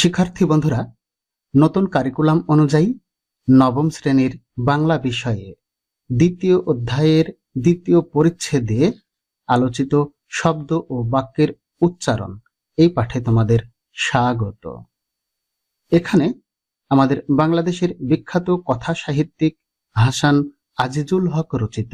শিক্ষার্থী বন্ধুরা, নতুন কারিকুলাম অনুযায়ী নবম শ্রেণির বাংলা বিষয়ে দ্বিতীয় অধ্যায়ের দ্বিতীয় পরিচ্ছেদে আলোচিত শব্দ ও বাক্যের উচ্চারণ এই পাঠে তোমাদের স্বাগত। এখানে আমাদের বাংলাদেশের বিখ্যাত কথা সাহিত্যিক হাসান আজিজুল হক রচিত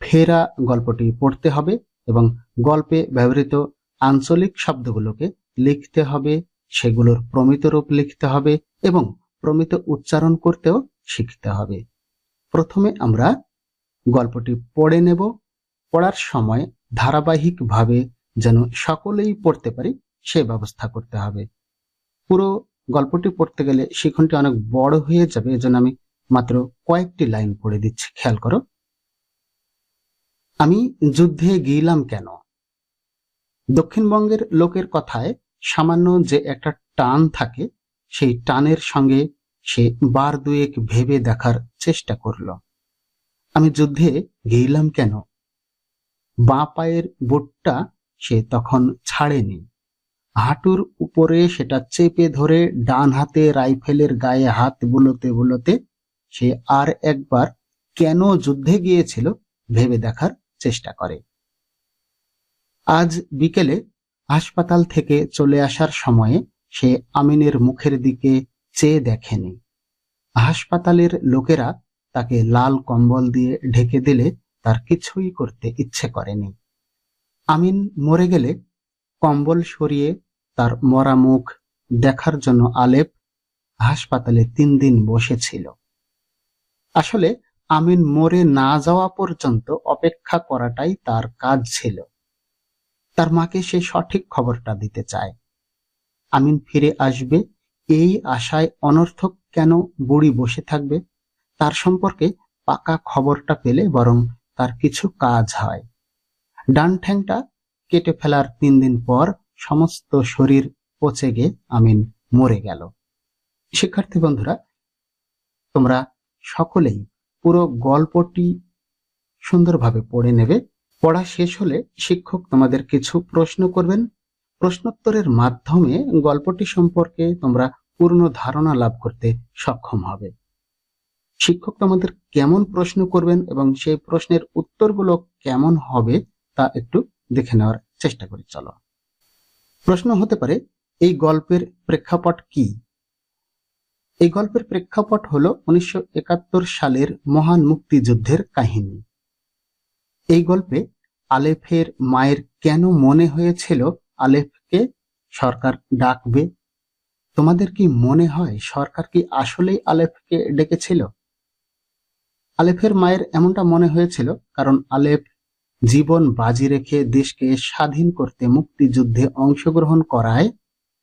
ফেরা গল্পটি পড়তে হবে এবং গল্পে ব্যবহৃত আঞ্চলিক শব্দগুলোকে লিখতে হবে সেগুলোর প্রমিত রূপ লিখতে হবে এবং প্রমিত উচ্চারণ করতেও শিখতে হবে। প্রথমে আমরা গল্পটি পড়ে নেব। পড়ার সময় ধারাবাহিকভাবে যেন সকলেই পড়তে পারি, সে ব্যবস্থা করতে হবে। পুরো গল্পটি পড়তে গেলে শিখনটি অনেক বড় হয়ে যাবে, এজন্য আমি মাত্র কয়েকটি লাইন পড়ে দিচ্ছি, খেয়াল করো। আমি যুদ্ধে গিয়েলাম কেন? দক্ষিণবঙ্গের লোকের কথায় সামান্য যে একটা টান থাকে, সেই টানের সঙ্গে সে বার দুয়েক ভেবে দেখার চেষ্টা করল। আমি যুদ্ধে গেইলাম কেন? বাঁ পায়ের বোটটা সে তখন ছাড়েনি। হাঁটুর উপরে সেটা চেপে ধরে ডান হাতে রাইফেলের গায়ে হাত বুলোতে বুলোতে সে আর একবার কেন যুদ্ধে গিয়েছিল ভেবে দেখার চেষ্টা করে। আজ বিকেলে হাসপাতাল থেকে চলে আসার সময়ে সে আমিনের মুখের দিকে চেয়ে দেখেনি। হাসপাতালের লোকেরা তাকে লাল কম্বল দিয়ে ঢেকে দিলে তার কিছুই করতে ইচ্ছে করেনি। আমিন মরে গেলে কম্বল সরিয়ে তার মরা মুখ দেখার জন্য আলেপ হাসপাতালে তিন দিন বসেছিল। আসলে আমিন মরে না যাওয়া পর্যন্ত অপেক্ষা করাটাই তার কাজ ছিল। তার মাকে সে সঠিক খবরটা দিতে চায়। আমিন ফিরে আসবে, এই আশায় অনর্থক কেন বুড়ি বসে থাকবে? তার সম্পর্কে পাকা খবরটা পেলে বরং তার কিছু কাজ হয়। ডান ঠ্যাংটা কেটে ফেলার তিন দিন পর সমস্ত শরীর পচে গিয়ে আমিন মরে গেল। শিক্ষার্থী বন্ধুরা, তোমরা সকলেই পুরো গল্পটি সুন্দরভাবে পড়ে নেবে। পড়া শেষ হলে শিক্ষক তোমাদের কিছু প্রশ্ন করবেন। প্রশ্নোত্তরের মাধ্যমে গল্পটি সম্পর্কে তোমরা পূর্ণ ধারণা লাভ করতে সক্ষম হবে। শিক্ষক তোমাদের কেমন প্রশ্ন করবেন এবং সেই প্রশ্নের উত্তরগুলো কেমন হবে তা একটু দেখে নেওয়ার চেষ্টা করি, চলো। প্রশ্ন হতে পারে, এই গল্পের প্রেক্ষাপট কি? এই গল্পের প্রেক্ষাপট হলো উনিশশো সালের মহান মুক্তিযুদ্ধের কাহিনী। এই গল্পে আলেফের মায়ের কেন মনে হয়েছিল আলেফকে সরকার ডাকবে? তোমাদের কি মনে হয় সরকার কি আসলেই আলেফকে ডেকেছিল? আলেফের মায়ের এমনটা মনে হয়েছিল কারণ আলেফ জীবন বাজি রেখে দেশকে স্বাধীন করতে মুক্তিযুদ্ধে অংশগ্রহণ করায়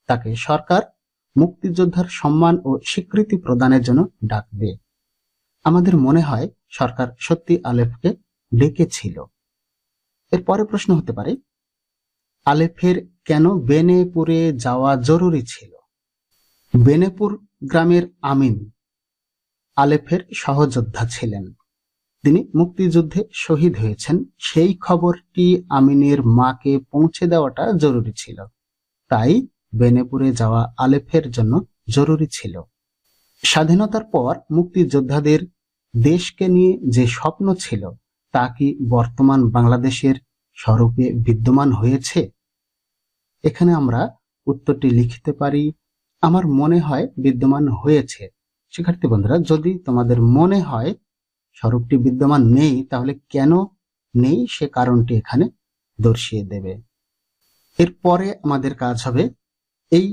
তাকে সরকার মুক্তিযোদ্ধার সম্মান ও স্বীকৃতি প্রদানের জন্য ডাকবে। আমাদের মনে হয় সরকার সত্যি আলেফকে ডেকেছিল এর পরে প্রশ্ন হতে পারে, আলেফের কেন বেনেপুরে যাওয়া জরুরি ছিল? বেনেপুর গ্রামের আমিন আলেফের সহযোদ্ধা ছিলেন। তিনি মুক্তিযুদ্ধে শহীদ হয়েছেন। সেই খবরটি আমিনের মাকে পৌঁছে দেওয়াটা জরুরি ছিল। তাই বেনেপুরে যাওয়া আলেফের জন্য জরুরি ছিল। স্বাধীনতার পর মুক্তিযোদ্ধাদের দেশকে নিয়ে যে স্বপ্ন ছিল তা কি বর্তমান বাংলাদেশের স্বরূপে বিদ্যমান হয়েছে? এখানে আমরা উত্তরটি লিখতে পারি, আমার মনে হয় বিদ্যমান হয়েছে। শিক্ষার্থী বন্ধুরা, যদি তোমাদের মনে হয় স্বরূপটি বিদ্যমান নেই, তাহলে কেন নেই সে কারণটি এখানে দর্শিয়ে দেবে। এরপরে আমাদের কাজ হবে এই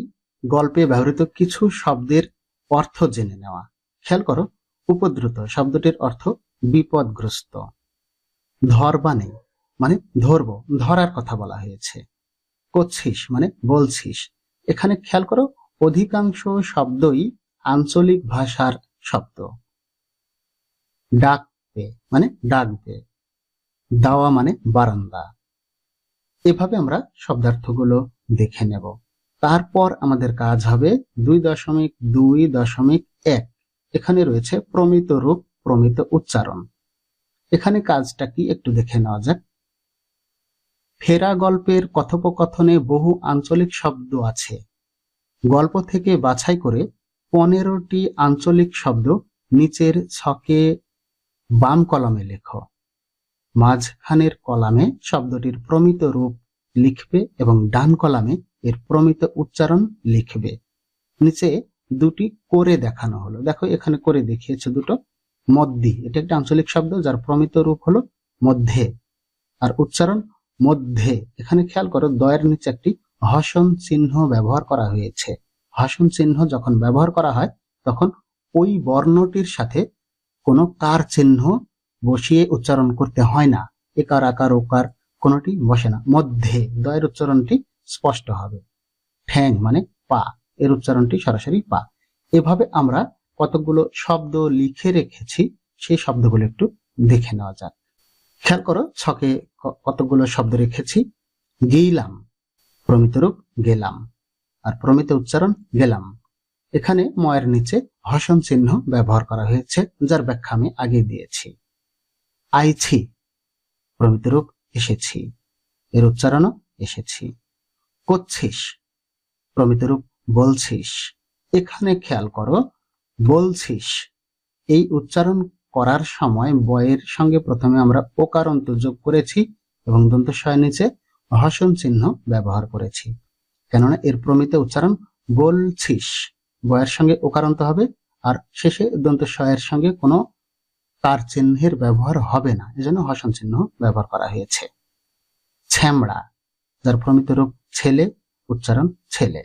গল্পে ব্যবহৃত কিছু শব্দের অর্থ জেনে নেওয়া। খেয়াল করো, উপদ্রুত শব্দটির অর্থ বিপদগ্রস্ত। ধরবানে মানে ধরবো, ধরার কথা বলা হয়েছে। করছিস মানে বলছিস। এখানে খেয়াল করো, অধিকাংশ শব্দই আঞ্চলিক ভাষার শব্দ। ডাকবে মানে ডাকবে। দাওয়া মানে বারান্দা। এভাবে আমরা শব্দার্থগুলো দেখে নেব। তারপর আমাদের কাজ হবে দুই দশমিক দুই দশমিক এক। এখানে রয়েছে প্রমিত রূপ, প্রমিত উচ্চারণ। এখানে কাজটা কি একটু দেখে নেওয়া যাক। ফেরা গল্পের কথোপকথনে বহু আঞ্চলিক শব্দ আছে। গল্প থেকে বাছাই করে পনেরোটি আঞ্চলিক শব্দ নিচের ছকে বাম কলামে লেখো। মাঝখানের কলামে শব্দটির প্রমিত রূপ লিখবে এবং ডান কলামে এর প্রমিত উচ্চারণ লিখবে। নিচে দুটি করে দেখানো হলো। দেখো এখানে করে দেখিয়েছে দুটো। মধ্যি। এটা একটা আঞ্চলিক শব্দ যার প্রমিত রূপ হলো মধ্যে। আর উচ্চারণ মধ্যে। এখানে খেয়াল করো, দয়ের নিচে একটি হসন চিহ্ন ব্যবহার করা হয়েছে। হসন চিহ্ন যখন ব্যবহার করা হয়, তখন ওই বর্ণটির সাথে কোনো কার চিহ্ন বসিয়ে উচ্চারণ করতে হয় না। একার আকার ওকার কোনোটি বসে না। মধ্যে। দয়ের উচ্চারণটি স্পষ্ট হবে। ঠ্যাং মানে পা। এর উচ্চারণটি সরাসরি পা। এভাবে আমরা কতগুলো শব্দ লিখে রেখেছি, সেই শব্দগুলো একটু দেখে নেওয়া যাক। খেয়াল করো, ছকে কতগুলো শব্দ রেখেছি। গেইলাম, প্রমিত রূপ গেলাম, আর প্রমিত উচ্চারণ গেলাম। এখানে ময়ের নিচে হসন চিহ্ন ব্যবহার করা হয়েছে, যার ব্যাখ্যা আমি আগে দিয়েছি। আইছি, প্রমিত রূপ এসেছি, এর উচ্চারণও এসেছি। করছিস, প্রমিত রূপ বলছিস, এখানে খেয়াল করো বলছিস। এই উচ্চারণ করার সময় বয়ের সঙ্গে প্রথমে আমরা ওকারন্ত যোগ করেছি এবং দন্তস্বয়ের নিচে হসন চিহ্ন ব্যবহার করেছি। কেননা এর প্রমিত উচ্চারণ বলছিস। বয়ের সঙ্গে ওকারন্ত হবে আর শেষে দন্তস্বয়ের সঙ্গে কোনো তার চিহ্নের ব্যবহার হবে না। এজন্য হসন চিহ্ন ব্যবহার করা হয়েছে। ছ্যামড়া, যার প্রমিত রূপ ছেলে, উচ্চারণ ছেলে।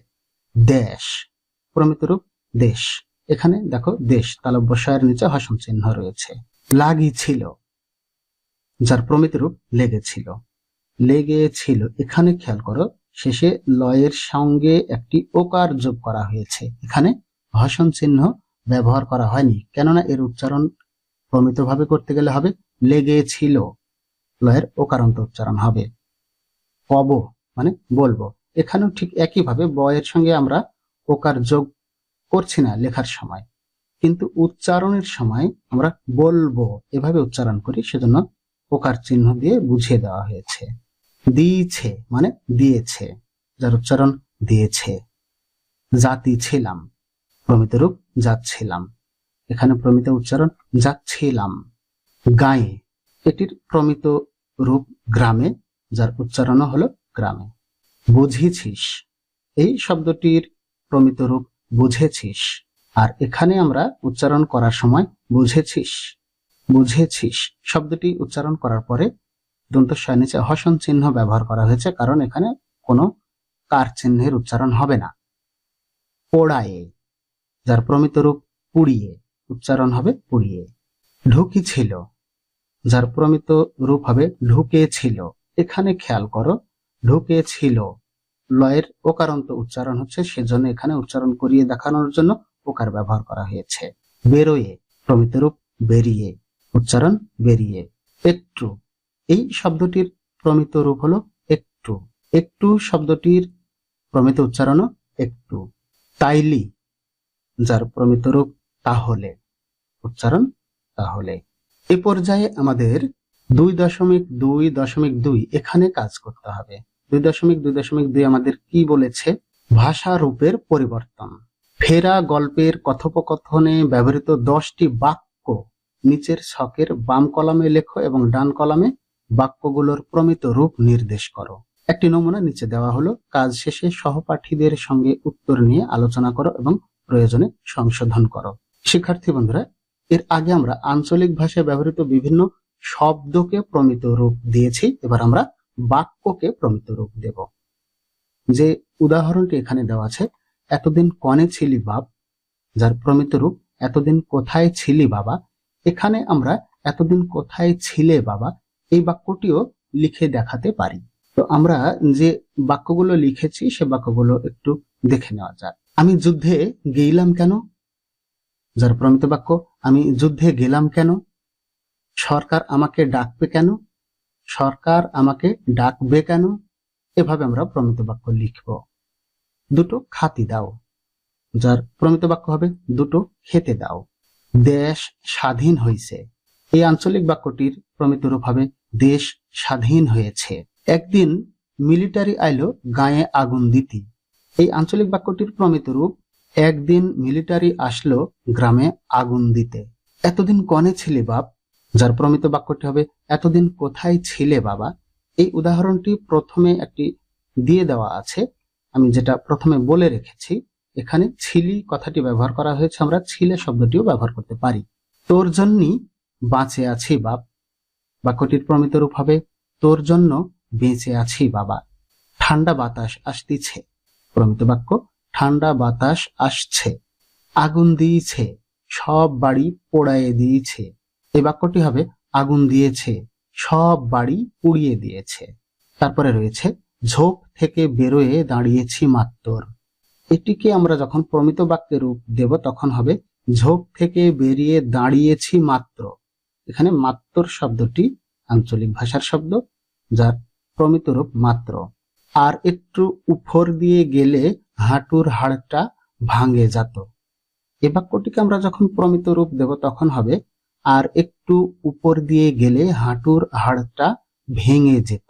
দেশ, প্রমিত রূপ দেশ। এখানে দেখো, দেশ তালব্যশয়ের নিচে হসন চিহ্ন রয়েছে। লাগি ছিল, যার প্রমিত রূপ লেগেছিল। লেগেছিল, এখানে খেয়াল করো, শেষে লয়ের সঙ্গে একটি ওকার যোগ করা হয়েছে। এখানে হসন চিহ্ন ব্যবহার করা হয়নি, কেননা এর উচ্চারণ প্রমিতভাবে করতে গেলে হবে, লেগেছিল। লয়ের ওকারান্ত উচ্চারণ হবে। কব মানে বলব। এখানেও ঠিক একইভাবে বয়ের সঙ্গে আমরা ওকার যোগ করছি না লেখার সময়। কিন্তু উচ্চারণের সময় আমরা বলব, এভাবে উচ্চারণ করি, সেজন্য ওকার চিহ্ন দিয়ে বুঝিয়ে দেওয়া হয়েছে। দিয়েছে মানে দিয়েছে, যার উচ্চারণ দিয়েছে। জাতি ছিলাম, প্রমিত রূপ যাচ্ছিলাম। এখানে প্রমিত উচ্চারণ যাচ্ছিলাম। গায়ে, এটির প্রমিত রূপ গ্রামে, যার উচ্চারণও হলো গ্রামে। বুঝেছিস, এই শব্দটির প্রমিত রূপ বুঝেছিস। আর এখানে আমরা উচ্চারণ করার সময় বুঝেছিস। বুঝেছিস। শব্দটি উচ্চারণ করার পরে দন্তস্বয় নিচে হসন চিহ্ন ব্যবহার করা হয়েছে, কারণ এখানে কোনো কার চিহ্নের উচ্চারণ হবে না। পোড়ায়ে, যার প্রমিত রূপ পুড়িয়ে, উচ্চারণ হবে পুড়িয়ে। ঢুকি ছিল যার প্রমিত রূপ হবে ঢুকে ছিল এখানে খেয়াল করো ঢুকে ছিল লয়ের ওকারন্ত উচ্চারণ হচ্ছে সেজন্য এখানে উচ্চারণ করিয়ে দেখানোর জন্য ওকার ব্যবহার করা হয়েছে। বেরোয়ে প্রমিত রূপ বেরিয়ে, উচ্চারণ বেরিয়ে, একটু। এই শব্দটির প্রমিত রূপ হলো একটু। একটু শব্দটির প্রমিত উচ্চারণও একটু। তাইলি, যার প্রমিত রূপ তাহলে, উচ্চারণ তাহলে। এ পর্যায়ে আমাদের দুই দশমিক দুই দশমিক দুই এখানে কাজ করতে হবে। দুই দশমিক দুই দশমিক দুই আমাদের কি বলেছে? ভাষা রূপের পরিবর্তন। ফেরা গল্পের কথোপকথনে ব্যবহৃত দশটি বাক্য নিচের ছকের বাম কলামে লেখো এবং ডান কলামে বাক্যগুলোর প্রমিত রূপ নির্দেশ করো। একটি নমুনা নিচে দেওয়া হলো। কাজ শেষে সহপাঠীদের সঙ্গে উত্তর নিয়ে আলোচনা করো এবং প্রয়োজনে সংশোধন করো। শিক্ষার্থী বন্ধুরা, এর আগে আমরা আঞ্চলিক ভাষায় ব্যবহৃত বিভিন্ন শব্দকে প্রমিত রূপ দিয়েছি। এবার আমরা বাক্যকে প্রমিত রূপ দেব। যে উদাহরণটি এখানে দেওয়া আছে, এতদিন কনে ছিলি বাপ? যার প্রমিত রূপ, এতদিন কোথায় ছিলি বাবা? এখানে আমরা, এতদিন কোথায় ছিলে বাবা? এই বাক্যটিও লিখে দেখাতে পারি। তো আমরা যে বাক্যগুলো লিখেছি, সে বাক্যগুলো একটু দেখে নেওয়া যাক। আমি যুদ্ধে গেইলাম কেন? যার প্রমিত বাক্য, আমি যুদ্ধে গেলাম কেন? সরকার আমাকে ডাকবে কেন? সরকার আমাকে ডাকবে কেন? এভাবে আমরা প্রমিত বাক্য লিখব। দুটো খাতি দাও। যার প্রমিত বাক্য হবে, দুটো খেতে দাও। দেশ স্বাধীন হয়েছে এই আঞ্চলিক বাক্যটির প্রমিত রূপ হবে, দেশ স্বাধীন হয়েছে। একদিন মিলিটারি আইলো গায়ে আগুন দিতি। এই আঞ্চলিক বাক্যটির প্রমিত রূপ, একদিন মিলিটারি আসলো গ্রামে আগুন দিতে। এতদিন কনে ছিলে বাপ? যার প্রমিত বাক্যটি হবে, এতদিন কোথায় ছিলে বাবা? এই উদাহরণটি প্রথমে একটি দিয়ে দেওয়া আছে। আমি যেটা প্রথমে বলে রেখেছি, এখানে ছিলি কথাটি ব্যবহার করা হয়েছে, আমরা ছিলে শব্দটিও ব্যবহার করতে পারি। তোর জন্যই বাঁচে আছি বাপ। বাক্যটির প্রমিত রূপ হবে, তোর জন্য বেঁচে আছি বাবা। ঠান্ডা বাতাস আসতিছে। প্রমিত বাক্য, ঠান্ডা বাতাস আসছে। আগুন দিয়েছে। সব বাড়ি পোড়ায়ে দিয়েছে। এই বাক্যটি হবে, আগুন দিয়েছে, সব বাড়ি পুড়িয়ে দিয়েছে। তারপরে রয়েছে, ঝোপ থেকে বেরোয়ে দাঁড়িয়েছি মাত্র এটিকে আমরা যখন প্রমিত বাক্যে রূপ দেব, তখন হবে, ঝোপ থেকে বেরিয়ে দাঁড়িয়েছি মাত্র। এখানে মাত্র শব্দটি আঞ্চলিক ভাষার শব্দ, যার প্রমিত রূপ মাত্র। আর একটু উপর দিয়ে গেলে হাঁটুর হাড়টা ভাঙে যেত। এ বাক্যটিকে আমরা যখন প্রমিত রূপ দেব, তখন হবে আর একটু উপর দিয়ে গেলে হাঁটুর হাড়টা ভেঙে যেত।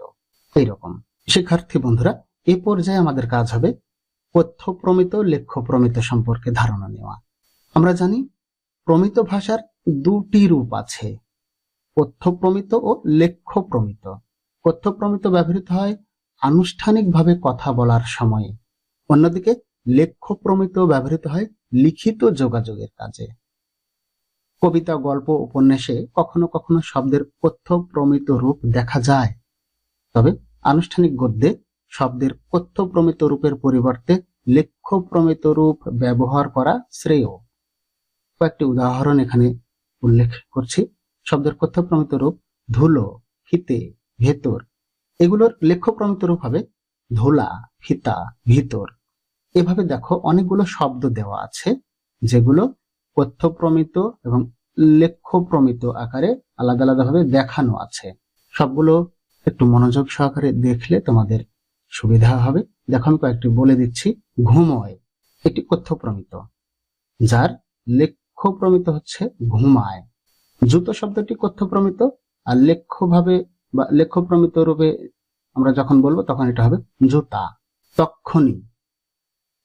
এইরকম। শিক্ষার্থী বন্ধুরা, এ পর্যায়ে আমাদের কাজ হবে কথ্য প্রমিত লেখ্য প্রমিত সম্পর্কে ধারণা নেওয়া। আমরা জানি প্রমিত ভাষার দুটি রূপ আছে কথ্য প্রমিত ও লেখ্য প্রমিত কথ্য প্রমিত ব্যবহৃত হয় আনুষ্ঠানিকভাবে কথা বলার সময়ে। অন্যদিকে লেখ্য প্রমিত ব্যবহৃত হয় লিখিত যোগাযোগের কাজে। কবিতা, গল্প, উপন্যাসে কখনো কখনো শব্দের কথ্য প্রমিত রূপ দেখা যায়। তবে আনুষ্ঠানিক গদ্যে শব্দের কথ্য প্রমিত রূপের পরিবর্তে লেখ্য প্রমিত রূপ ব্যবহার করা শ্রেয়। কয়েকটি উদাহরণ এখানে উল্লেখ করছি। শব্দের কথ্য প্রমিত রূপ ধুলো, ফিতে, ভেতর। এগুলোর লেখ্য প্রমিত রূপ হবে ধুলা, ফিতা, ভিতর। এভাবে দেখো অনেকগুলো শব্দ দেওয়া আছে, যেগুলো কথ্য প্রমিত এবং লেখ্য প্রমিত আকারে আলাদা আলাদাভাবে দেখানো আছে। সবগুলো একটু মনোযোগ সহকারে দেখলে তোমাদের সুবিধা হবে। দেখো আমি কয়েকটি বলে দিচ্ছি। ঘুমোয় এটি কথ্য প্রমিত যার লেখ্য প্রমিত হচ্ছে ঘুমায়। জুতো শব্দটি কথ্য প্রমিত আর লেখ্যভাবে বা লেখ্য প্রমিত রূপে আমরা যখন বলব তখন এটা হবে জুতা তক্ষণি।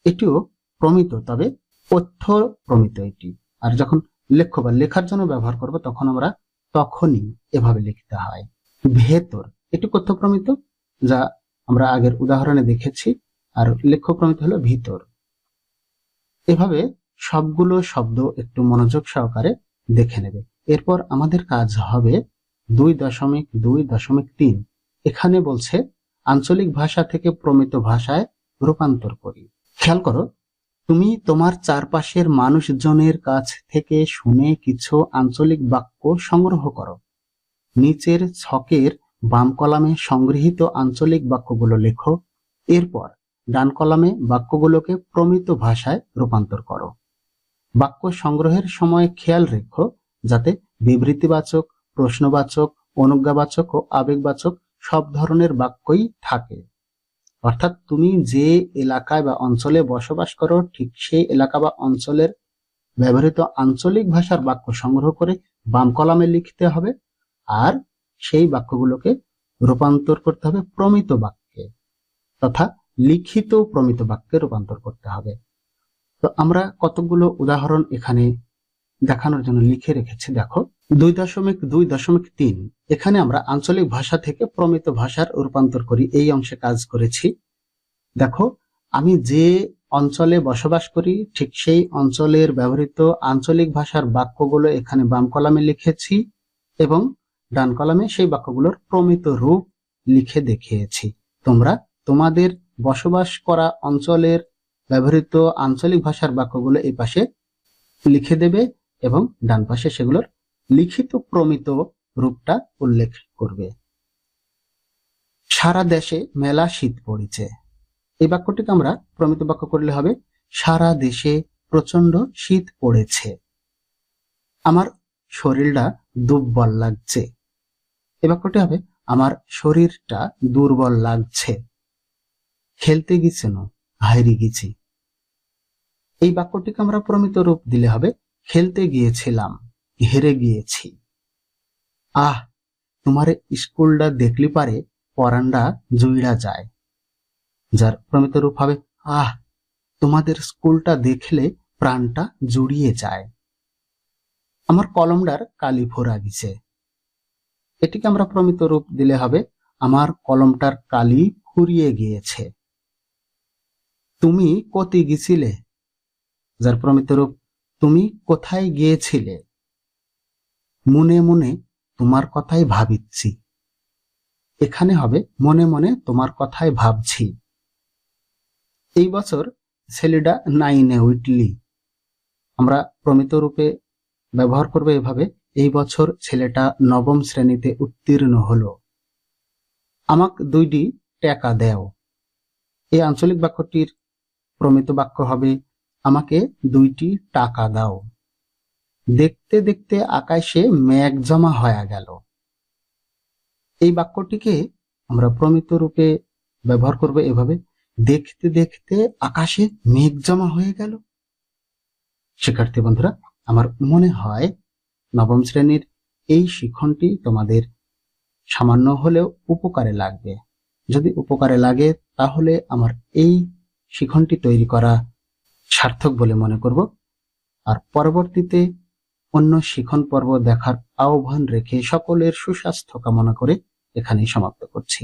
এটিও প্রমিত, তবে কথ্য প্রমিত এটি। আর যখন লেখ্য বা লেখার জন্য ব্যবহার করব, তখন আমরা তখনই এভাবে লিখতে হয়। ভেতর এটি কথ্য প্রমিত যা আমরা আগের উদাহরণে দেখেছি, আর লেখ্য প্রমিত হলো ভিতর। এভাবে সবগুলো শব্দ একটু মনোযোগ সহকারে দেখে নেবে। এরপর আমাদের কাজ হবে দুই দশমিক দুই দশমিক তিন। এখানে বলছে, আঞ্চলিক ভাষা থেকে প্রমিত ভাষায় রূপান্তর করি। খেয়াল করো তুমি তোমার চারপাশের মানুষজনের কাছ থেকে শুনে কিছু আঞ্চলিক বাক্য সংগ্রহ করো। নিচের ছকের বাম কলামে সংগৃহীত আঞ্চলিক বাক্যগুলো লেখো। এরপর ডান কলামে বাক্যগুলোকে প্রমিত ভাষায় রূপান্তর করো। বাক্য সংগ্রহের সময় খেয়াল রেখো, যাতে বিবৃতিবাচক, প্রশ্নবাচক, অনুজ্ঞাবাচক ও আবেগবাচক সব ধরনের বাক্যই থাকে। অর্থাৎ তুমি যে এলাকায় বা অঞ্চলে বসবাস করো, ঠিক সেই এলাকা বা অঞ্চলের ব্যবহৃত আঞ্চলিক ভাষার বাক্য সংগ্রহ করে বাম কলামে লিখতে হবে আর সেই বাক্যগুলোকে রূপান্তর করতে হবে প্রমিত বাক্যে তথা লিখিত প্রমিত বাক্যে রূপান্তর করতে হবে। তো আমরা কতগুলো উদাহরণ এখানে দেখানোর জন্য লিখে রেখেছি, দেখো। দুই দশমিক দুই দশমিক তিন। এখানে আমরা আঞ্চলিক ভাষা থেকে প্রমিত ভাষার রূপান্তর করি, এই অংশে কাজ করেছি। দেখো, আমি যে অঞ্চলে বসবাস করি, ঠিক সেই অঞ্চলের ব্যবহৃত আঞ্চলিক ভাষার বাক্যগুলো এখানে বাম কলামে লিখেছি এবং ডান কলামে সেই বাক্যগুলোর প্রমিত রূপ লিখে দেখিয়েছি। তোমরা তোমাদের বসবাস করা অঞ্চলের ব্যবহৃত আঞ্চলিক ভাষার বাক্যগুলো এই পাশে লিখে দেবে এবং ডান পাশে সেগুলোর লিখিত প্রমিত রূপটা উল্লেখ করবে। সারা দেশে মেলা শীত পড়েছে। এই বাক্যটিকে আমরা প্রমিত বাক্য করলে হবে, সারা দেশে প্রচণ্ড শীত পড়েছে। আমার শরীরটা দুর্বল লাগছে। এই বাক্যটি হবে, আমার শরীরটা দুর্বল লাগছে। খেলতে গেছেন হাইরি গেছি। এই বাক্যটিকে আমরা প্রমিত রূপ দিলে হবে, খেলতে গিয়েছিলাম। হেরে গিয়েছি। আহ, তোমার স্কুলটা দেখলি পারে পরান্ডা জুইড়া যায়। যার প্রমিত রূপ হবে, আহ, তোমাদের স্কুলটা দেখলে প্রাণটা জুড়িয়ে যায়। আমার কলমটার কালি ফোরা গেছে। এটিকে আমরা প্রমিত রূপ দিলে হবে, আমার কলমটার কালি ফুরিয়ে গিয়েছে। তুমি কতি গেছিলে? যার প্রমিত রূপ, তুমি কোথায় গিয়েছিলে? মনে মনে তোমার কথাই ভাবিচ্ছি। এখানে হবে মনে মনে তোমার কথাই ভাবছি। এই বছর ছেলেটা নাইনে উইটলি। আমরা প্রমিত রূপে ব্যবহার করবে এভাবে, এই বছর ছেলেটা নবম শ্রেণীতে উত্তীর্ণ হলো। আমাক দুইটি টাকা দেও। এই আঞ্চলিক বাক্যটির প্রমিত বাক্য হবে, আমাকে দুইটি টাকা দাও। দেখতে দেখতে আকাশে মেঘ জমা হয়ে গেল। এই বাক্যটিকে আমরা প্রমিত রূপে ব্যবহার করব এভাবে। দেখতে দেখতে আকাশে মেঘ জমা হয়ে গেল। শিক্ষার্থী বন্ধুরা, আমার মনে হয় নবম শ্রেণির এই শিক্ষণটি তোমাদের সামান্য হলেও উপকারে লাগবে। যদি উপকারে লাগে, তাহলে আমার এই শিক্ষণটি তৈরি করা সার্থক বলে মনে করব। আর পরবর্তীতে অন্য শিখন পর্ব দেখার আহ্বান রেখে সকলের সুস্বাস্থ্য কামনা করে এখানেই সমাপ্ত করছি।